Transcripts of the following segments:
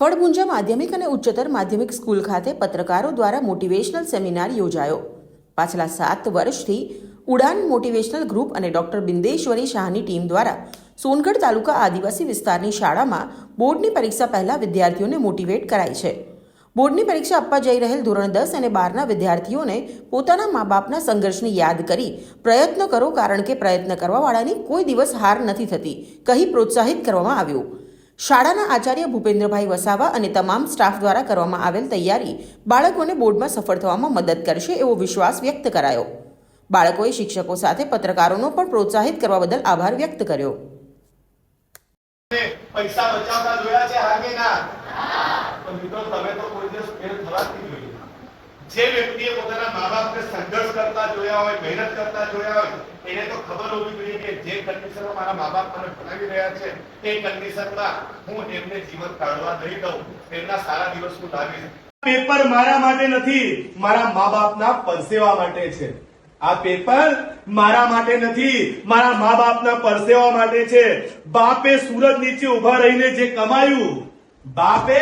ફળભુંજા માધ્યમિક અને ઉચ્ચતર માધ્યમિક સ્કૂલ ખાતે પત્રકારો દ્વારા મોટિવેશનલ સેમિનાર યોજાયો. પાછલા સાત વર્ષથી ઉડાન મોટિવેશનલ ગ્રુપ અને ડોક્ટર બિંદેશ્વરી શાહની ટીમ દ્વારા સોનગઢ તાલુકા આદિવાસી વિસ્તારની શાળામાં બોર્ડની પરીક્ષા પહેલાં વિદ્યાર્થીઓને મોટિવેટ કરાય છે. બોર્ડની પરીક્ષા આપવા જઈ રહેલ ધોરણ દસ અને બારના વિદ્યાર્થીઓને પોતાના મા બાપના સંઘર્ષને યાદ કરી પ્રયત્ન કરો કારણ કે પ્રયત્ન કરવાવાળાની કોઈ દિવસ હાર નથી થતી, કહી પ્રોત્સાહિત કરવામાં આવ્યું. શાળાના આચાર્ય ભૂપેન્દ્રભાઈ વસાવા અને તમામ સ્ટાફ દ્વારા કરવામાં આવેલ તૈયારી બાળકોને બોર્ડમાં સફળ થવામાં મદદ કરશે એવો વિશ્વાસ વ્યક્ત કરાયો. બાળકોએ શિક્ષકો સાથે પત્રકારોનો પણ પ્રોત્સાહિત કરવા બદલ આભાર વ્યક્ત કર્યો. પૈસા બચાવતા જોયા છે હા કે ના તો મિત્રો તમે તો કોઈ દિવસ ફેલ થવા જ નહીં જોઈએ જે વ્યક્તિએ પોતાના મા બાપને સંઘર્ષ કરતા જોયા હોય, મહેનત કરતા જોયા હોય, એને તો ખબર હોવી જોઈએ કે જે કન્ડિશનમાં મારા મા બાપ મને ભણાવી રહ્યા છે, એ કન્ડિશનમાં હું એમને જીવન કાઢવા નહીં દઉં. એમના સારા દિવસ હું લાવીશ. પેપર મારા માટે નથી, મારા મા બાપના પરસેવા માટે છે. આ પેપર મારા માટે નથી, મારા મા બાપના પરસેવા માટે છે. બાપે સુરત નીચે ઊભા રહીને જે કમાયું, બાપે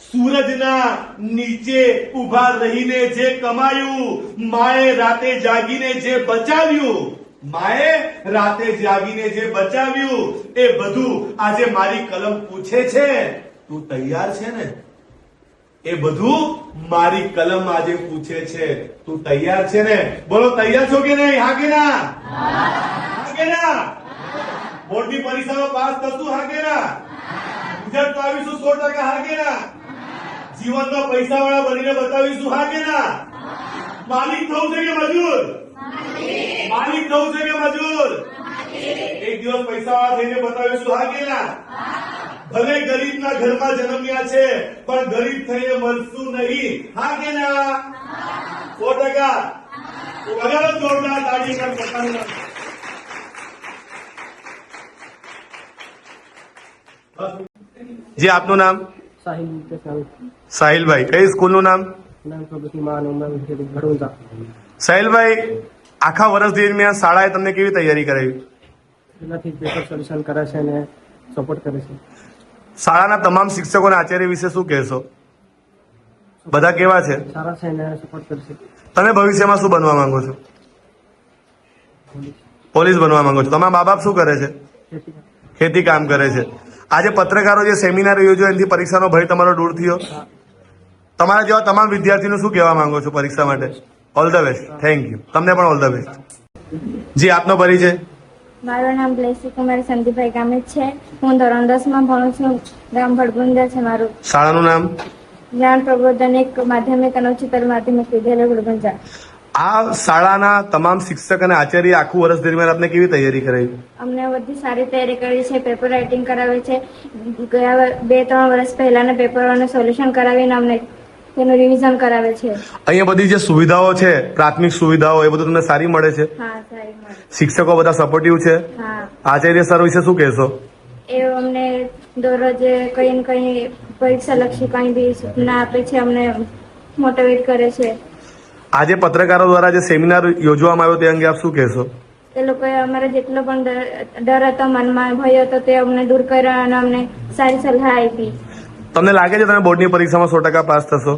સૂરજના નીચે ઊભા રહીને જે કમાયું, માએ રાતે જાગીને જે બચાવ્યું, માએ રાતે જાગીને જે બચાવ્યું, એ બધું આજે મારી કલમ પૂછે છે. તું તૈયાર છે ને? એ બધું મારી કલમ આજે પૂછે છે. તું તૈયાર છે ને? બોલો, તૈયાર છો કે નહીં? હા કે ના? હા કે ના? બોર્ડની પરીક્ષામાં પાસ થતું હા કે ના? રિઝલ્ટ આવીશું સો ટકા, હા કે ના? જીવનમાં પૈસા વાળા બનીને બતાવીશું, હા કે ના? માલિક થવું છે કે મજૂર? માલિક થવું છે કે મજૂર? એક દિવસ પૈસા વાળા થઈને બતાવીશું, હા કે ના? ભલે ગરીબના ઘરમાં જન્મ્યા છે, પણ ગરીબ થઈને મળશું નહીં, હા કે ના? સો ટકા. વગર જોરદાર પોતાનું જી, આપનું નામ? સાહિલ સાહિલભાઈ કઈ સ્કૂલનું નામ? સાહિલભાઈ આખા વર્ષ દરમિયાન શાળાએ તમને કેવી તૈયારી કરાવી? એનાથી પેપર સોલ્યુશન કરે છે અને સપોર્ટ કરે છે. શાળાના તમામ શિક્ષકો અને આચાર્ય વિશે શું કહેશો? બધા કેવા છે? સારા છે અને સપોર્ટ કરશે તમે ભવિષ્યમાં શું બનવા માંગો છો? પોલીસ. બનવા માંગો છો. તમારા મા બાપ શું કરે છે? ખેતી કામ કરે છે. આજે પત્રકારો જે સેમિનાર યોજ્યો એનાથી પરીક્ષાનો ભય તમારો દૂર થયો? તમારા જેવા તમામ વિદ્યાર્થીનું શું કહેવા માંગો છો પરીક્ષા માટે? All the best thank you તમને પણ ઓલ ધ બેસ્ટ જી આપનો પરિચય? મારું નામ બ્લેસી કુમાર સંદીપભાઈ ગામે છે. હું ધોરણ દસમાં ભણું છું. ગામ ભડગુંદર છે મારું. શાળાનું નામ? જ્ઞાન પ્રબોધન એક માધ્યમિક અને ઉચ્ચતર માધ્યમિક વિદ્યાલય ગુડગંજા આ શાળાના તમામ શિક્ષક અને આચાર્ય આખું વર્ષ દરમિયાન આપને કેવી તૈયારી કરાવી? અમને બધી સારી તૈયારી કરી છે પેપર રાઇટિંગ કરાવે છે. ગયા બે ત્રણ વર્ષ પહેલાના પેપરોનું સોલ્યુશન કરાવીને અમને તેનું રિવિઝન કરાવે છે. અહીંયા બધી જે સુવિધાઓ છે પ્રાથમિક સુવિધાઓ એ બધું તમને સારી મળે છે? શિક્ષકો બધા સપોર્ટિવ છે? આચાર્ય સર વિશે શું કહેશો? એ અમને દરરોજ કઈ ને કઈ પરીક્ષા લક્ષી કઈ બી સૂચના આપે છે અમને મોટિવેટ કરે છે. આજે પત્રકારો દ્વારા જે સેમિનાર યોજવામાં આવ્યો તે અંગે આપ શું કહેશો? એ લોકોએ અમારે જેટલો પણ ડર- હતો મનમાં ભય હતો તે અમને દૂર કર્યો અને અમને સારી સલાહ આપી. તમને લાગે છે તમે બોર્ડની પરીક્ષામાં સો ટકા પાસ થશો?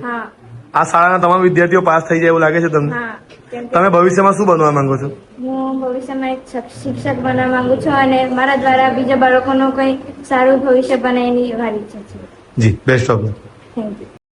આ શાળાના તમામ વિદ્યાર્થીઓ પાસ થઈ જાય એવું લાગે છે તમને? તમે ભવિષ્યમાં શું બનવા માંગો છો? હું ભવિષ્યમાં એક શિક્ષક બનવા માંગુ છું અને મારા દ્વારા બીજા બાળકોનું કંઈ સારું ભવિષ્ય બને એની મારી ઈચ્છા છે. જી બેસ્ટ ઓફ થેન્ક યુ